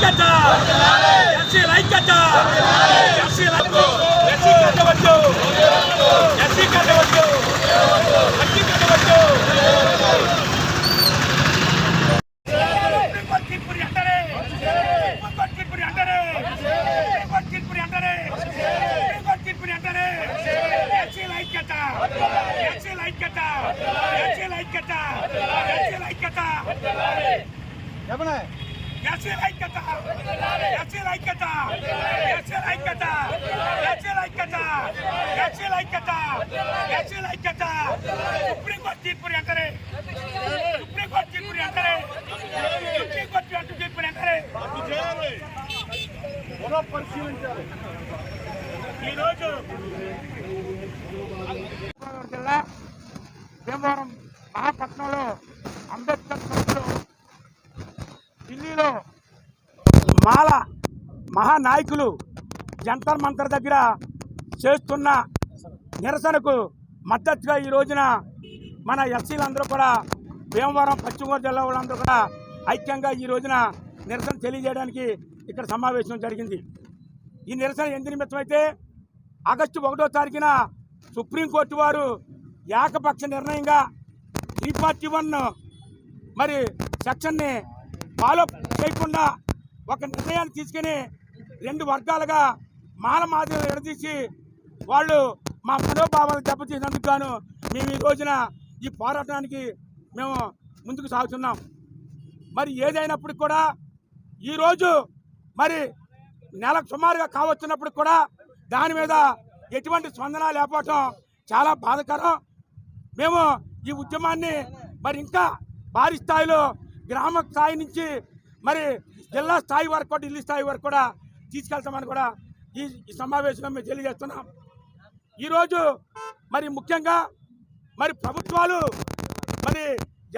ఐక్యత! ఎస్సీల ఐక్యత ఎస్సీల ఎస్సీ కట్టవచ్చు ఎస్సీ కట్టవచ్చు ఎస్సీ కట్టవచ్చు సుప్రీంకోర్టు తీర్పుని అంటారే సుప్రీంకోర్టు తీర్పుని అంటారే సుప్రీంకోర్టు తీర్పుని అంటారే సుప్రీంకోర్టు తీర్పుని అంటారే ఎస్సీల ఐక్యత ఎస్సీల ఐక్యత ఎస్సీల ఐక్యత ఎస్సీల ఐక్యత ఎస్సీల ఐక్యత! ఎస్సీల ఐక్యత! ఎస్సీల ఐక్యత! ఎస్సీల ఐక్యత! ఎస్సీల ఐక్యత! ఎస్సీల ఐక్యత! సుప్రీంకోర్టు తీర్పుని అంటారే సుప్రీంకోర్టు తీర్పుని అంటారే సుప్రీంకోర్టు తీర్పుని అంటారే ఈరోజు గోదావరి జిల్లా భీమవరం ఢిల్లీలో మాల మహానాయకులు జంతర్ మంతర్ దగ్గర చేస్తున్న నిరసనకు మద్దతుగా ఈ రోజున మన ఎస్సీలందరూ కూడా భీమవరం పశ్చిమ గోదావరి జిల్లా వాళ్ళందరూ కూడా ఐక్యంగా ఈ రోజున నిరసన తెలియజేయడానికి ఇక్కడ సమావేశం జరిగింది. ఈ నిరసన ఎందు నిమిత్తమైతే ఆగస్టు ఒకటో తారీఖున సుప్రీంకోర్టు వారు ఏకపక్ష నిర్ణయంగా త్రీ ఫార్టీ వన్ మరి సెక్షన్ని ఫాలో చేయకుండా ఒక నిర్ణయాన్ని తీసుకుని రెండు వర్గాలుగా మాల మాదిరి విడదీసి వాళ్ళు మా మనోభావాలు దెబ్బతీసినందుకు గాను మేము ఈ రోజున ఈ పోరాటానికి మేము ముందుకు సాగుతున్నాం. మరి ఏదైనప్పటికి కూడా ఈరోజు మరి నెలకు సుమారుగా కావచ్చున్నప్పుడు కూడా దాని మీద ఎటువంటి స్పందన లేకపోవటం చాలా బాధకరం. మేము ఈ ఉద్యమాన్ని మరి ఇంకా భారీ స్థాయిలో గ్రామ స్థాయి నుంచి మరి జిల్లా స్థాయి వరకు కూడా ఢిల్లీ స్థాయి వరకు కూడా తీసుకెళ్తామని కూడా ఈ ఈ సమావేశంలో మేము తెలియజేస్తున్నాం. ఈరోజు మరి ముఖ్యంగా మరి ప్రభుత్వాలు మరి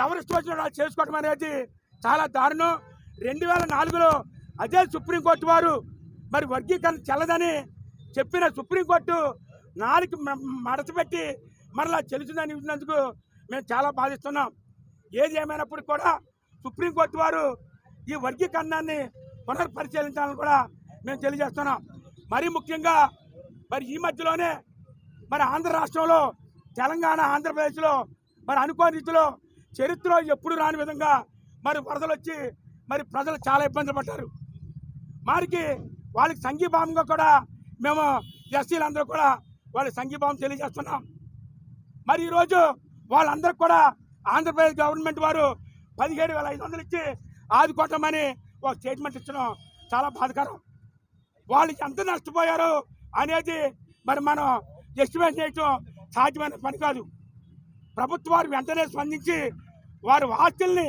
ఎవరి వచ్చిన చేసుకోవడం అనేది చాలా దారుణం. రెండు వేల నాలుగులో అదే సుప్రీంకోర్టు వారు మరి వర్గీకరణ చెల్లదని చెప్పిన సుప్రీంకోర్టు నాలుగు మడతపెట్టి మరలా చెలుచుందని ఇచ్చినందుకు మేము చాలా బాధిస్తున్నాం. ఏది ఏమైనప్పుడు కూడా సుప్రీంకోర్టు వారు ఈ వర్గీకరణాన్ని పునర్పరిశీలించాలని కూడా మేము తెలియజేస్తున్నాం. మరీ ముఖ్యంగా మరి ఈ మధ్యలోనే మరి ఆంధ్ర రాష్ట్రంలో తెలంగాణ ఆంధ్రప్రదేశ్లో మరి అనుకోని రీతిలో చరిత్రలో ఎప్పుడు రాని విధంగా మరి వరదలు వచ్చి మరి ప్రజలు చాలా ఇబ్బందులు పడ్డారు. వారికి వాళ్ళకి సంఘీభావంగా కూడా మేము ఎస్సీలందరూ కూడా వాళ్ళకి సంఘీభావం తెలియజేస్తున్నాం. మరి ఈరోజు వాళ్ళందరూ కూడా ఆంధ్రప్రదేశ్ గవర్నమెంట్ వారు పదిహేడు వేల ఐదు వందలు ఇచ్చి ఆదుకోవటమని ఒక స్టేట్మెంట్ ఇచ్చడం చాలా బాధకరం. వాళ్ళు ఎంత నష్టపోయారు అనేది మరి మనం ఎస్టిమేట్ చేయటం సాధ్యమైన పని కాదు. ప్రభుత్వాలు వెంటనే స్పందించి వారి ఆస్తుల్ని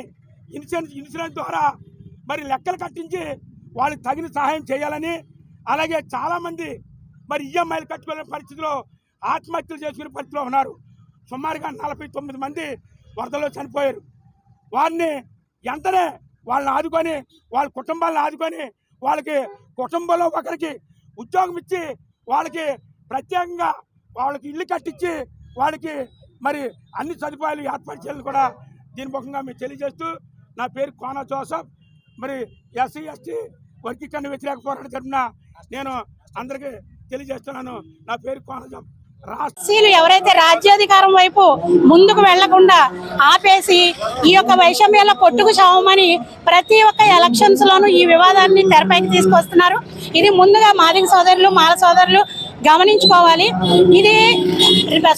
ఇన్సూరెన్స్ ఇన్సూరెన్స్ ద్వారా మరి లెక్కలు కట్టించి వాళ్ళకి తగిన సహాయం చేయాలని అలాగే చాలామంది మరి ఈఎంఐలు కట్టుకునే పరిస్థితిలో ఆత్మహత్యలు చేసుకునే పరిస్థితిలో ఉన్నారు. సుమారుగా నలభై తొమ్మిది మంది వరదలో చనిపోయారు. వారిని ఎంతనే వాళ్ళని ఆదుకొని వాళ్ళ కుటుంబాలను ఆదుకొని వాళ్ళకి కుటుంబంలో ఒకరికి ఉద్యోగం ఇచ్చి వాళ్ళకి ప్రత్యేకంగా వాళ్ళకి ఇల్లు కట్టించి వాళ్ళకి మరి అన్ని సదుపాయాలు ఏర్పాటు చేయాలని కూడా దీని ముఖంగా మేము తెలియజేస్తూ నా పేరు కోన జోసఫ్. మరి ఎస్సీ ఎస్టీ వర్గీకరణ వ్యతిరేక పోరాట జరిపిన నేను అందరికీ తెలియజేస్తున్నాను. నా పేరు కోన జోసఫ్. రాష్ట్రీయులు ఎవరైతే రాజ్యాధికారం వైపు ముందుకు వెళ్ళకుండా ఆపేసి ఈ యొక్క వైషమ్యాల కొట్టుకు చావమని ప్రతి ఒక్క ఎలక్షన్స్ లోనూ ఈ వివాదాన్ని తెరపైకి తీసుకొస్తున్నారు. ఇది ముందుగా మాదిగ సోదరులు మాల సోదరులు గమనించుకోవాలి. ఇది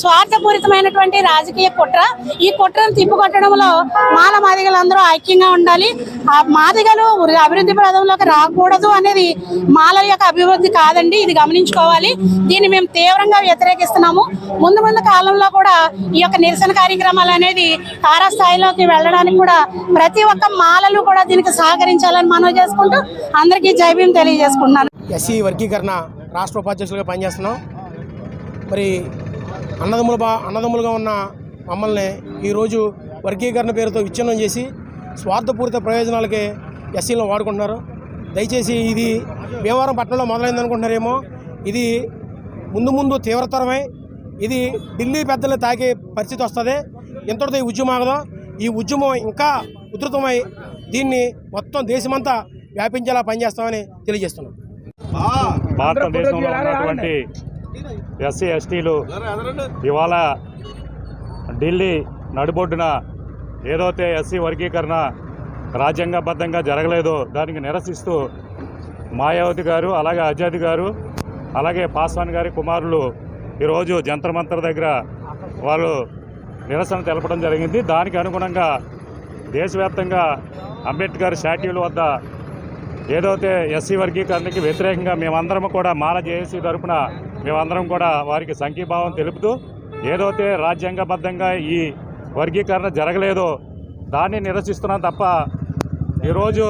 స్వార్థపూరితమైనటువంటి రాజకీయ కుట్ర. ఈ కుట్రను తిప్పుకొట్టడంలో మాల మాదిగలందరూ ఐక్యంగా ఉండాలి. ఆ మాదిగలు అభివృద్ధి పదంలోకి రాకూడదు అనేది మాల యొక్క అభివృద్ధి కాదండి. ఇది గమనించుకోవాలి. దీన్ని మేము తీవ్రంగా వ్యతిరేకిస్తున్నాము. ముందు ముందు కాలంలో కూడా ఈ యొక్క నిరసన కార్యక్రమాలు అనేది తారాస్థాయిలోకి వెళ్ళడానికి కూడా ప్రతి ఒక్క మాలలు కూడా దీనికి సహకరించాలని మనం చేసుకుంటూ అందరికీ జైభీం తెలియజేసుకుంటున్నాను. ఎస్సీ వర్గీకరణ రాష్ట్ర ఉపాధ్యక్షులుగా పనిచేస్తున్నాం. మరి అన్నదమ్ములు బా అన్నదమ్ములుగా ఉన్న మమ్మల్ని ఈరోజు వర్గీకరణ పేరుతో విచ్ఛిన్నం చేసి స్వార్థపూరిత ప్రయోజనాలకే ఎస్సీలను వాడుకుంటున్నారు. దయచేసి ఇది భీమవరం పట్టణంలో మొదలైంది అనుకుంటున్నారేమో ఇది ముందు ముందు తీవ్రతరమై ఇది ఢిల్లీ పెద్దల్ని తాకే పరిస్థితి వస్తుంది. ఇంతటితో ఈ ఉద్యమం ఆగదు. ఈ ఉద్యమం ఇంకా ఉధృతమై దీన్ని మొత్తం దేశమంతా వ్యాపించేలా పనిచేస్తామని తెలియజేస్తున్నాం. భారతదేశంలో ఉన్నటువంటి ఎస్సీ ఎస్టీలు ఇవాళ ఢిల్లీ నడిబొడ్డున ఏదైతే ఎస్సీ వర్గీకరణ రాజ్యాంగబద్ధంగా జరగలేదో దానికి నిరసిస్తూ మాయావతి గారు అలాగే అజాద్ గారు అలాగే పాస్వాన్ గారి కుమారులు ఈరోజు జంతర్ మంతర్ దగ్గర వాళ్ళు నిరసన తెలపడం జరిగింది. దానికి అనుగుణంగా దేశవ్యాప్తంగా అంబేద్కర్ స్టాట్యూల వద్ద ఏదైతే ఎస్సీ వర్గీకరణకి వ్యతిరేకంగా మేమందరం కూడా మాల జేఏసీ తరఫున మేమందరం కూడా వారికి సంఘీభావం తెలుపుతూ ఏదైతే రాజ్యాంగబద్ధంగా ఈ వర్గీకరణ జరగలేదో దాన్ని నిరసిస్తున్నాం తప్ప ఈరోజు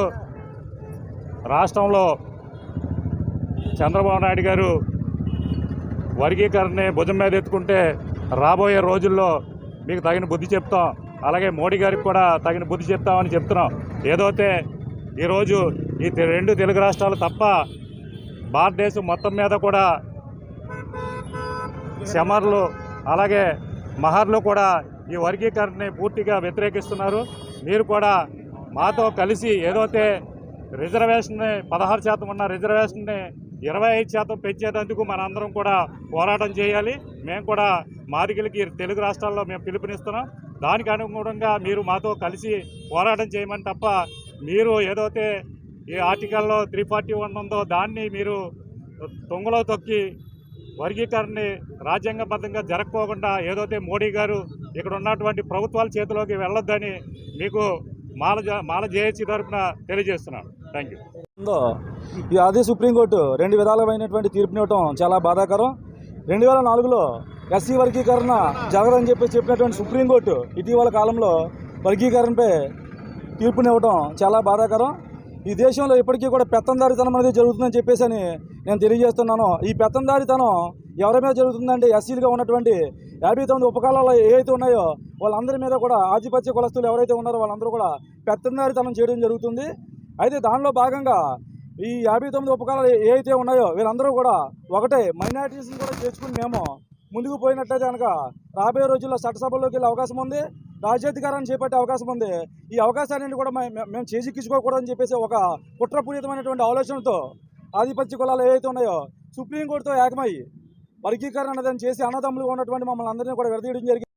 రాష్ట్రంలో చంద్రబాబు నాయుడు గారు వర్గీకరణని భుజం మీద ఎత్తుకుంటే రాబోయే రోజుల్లో మీకు తగిన బుద్ధి చెప్తాం. అలాగే మోడీ గారికి కూడా తగిన బుద్ధి చెప్తామని చెప్తున్నాం. ఏదైతే ఈరోజు ఈ తె- రెండు తెలుగు రాష్ట్రాలు తప్ప భారతదేశం మొత్తం మీద కూడా శమర్లు అలాగే మహర్లు కూడా ఈ వర్గీకరణని పూర్తిగా వ్యతిరేకిస్తున్నారు. మీరు కూడా మాతో కలిసి ఏదైతే రిజర్వేషన్ని పదహారు శాతం ఉన్న రిజర్వేషన్ని ఇరవై ఐదు శాతం పెంచేటందుకు మనందరం కూడా పోరాటం చేయాలి. మేము కూడా మాదిగలకి తెలుగు రాష్ట్రాల్లో మేము పిలుపునిస్తున్నాం. దానికి అనుగుణంగా మీరు మాతో కలిసి పోరాటం చేయమని తప్ప మీరు ఏదైతే ఈ ఆర్టికల్లో త్రీ ఫార్టీ వన్ ఉందో దాన్ని మీరు తొంగలో తొక్కి వర్గీకరణని రాజ్యాంగబద్ధంగా జరగకోకుండా ఏదైతే మోడీ గారు ఇక్కడ ఉన్నటువంటి ప్రభుత్వాల చేతిలోకి వెళ్ళొద్దని మీకు మాల జ- మాల జేఏసీ తరఫున తెలియజేస్తున్నాను. థ్యాంక్ యూ ఉందో ఈ అదే సుప్రీంకోర్టు రెండు విధాలమైనటువంటి తీర్పునివ్వటం చాలా బాధాకరం. రెండు వేల నాలుగులో ఎస్సీ వర్గీకరణ జరగదని చెప్పి చెప్పినటువంటి సుప్రీంకోర్టు ఇటీవల కాలంలో వర్గీకరణపై తీర్పునివ్వటం చాలా బాధాకరం. ఈ దేశంలో ఇప్పటికీ కూడా పెత్తందారితనం అనేది జరుగుతుందని చెప్పేసి అని నేను తెలియజేస్తున్నాను. ఈ పెత్తందారితనం ఎవరి మీద జరుగుతుందంటే ఎస్సీలుగా ఉన్నటువంటి యాభై తొమ్మిది ఉపకాలాలు ఏవైతే ఉన్నాయో వాళ్ళందరి మీద కూడా ఆధిపత్య కులస్తులు ఎవరైతే ఉన్నారో వాళ్ళందరూ కూడా పెత్తందారితనం చేయడం జరుగుతుంది. అయితే దానిలో భాగంగా ఈ యాభై తొమ్మిది ఉపకాలాలు ఏవైతే ఉన్నాయో వీళ్ళందరూ కూడా ఒకటే మైనార్టీస్ని కూడా చేర్చుకుని మేము ముందుకు పోయినట్లయితే కనుక రాబోయే రోజుల్లో చట్టసభల్లోకి వెళ్ళే అవకాశం ఉంది. రాజ్యాధికారాన్ని చేపట్టే అవకాశం ఉంది. ఈ అవకాశాన్ని కూడా మేము చేజిక్కించుకోకూడదని చెప్పేసి ఒక కుట్రపూరితమైనటువంటి ఆలోచనతో ఆధిపత్య కులాలు ఏవైతే ఉన్నాయో సుప్రీంకోర్టుతో ఏకమై వర్గీకరణ అనేది చేసి అన్నదమ్ములుగా ఉన్నటువంటి మమ్మల్ని అందరినీ కూడా విడదీయడం జరిగింది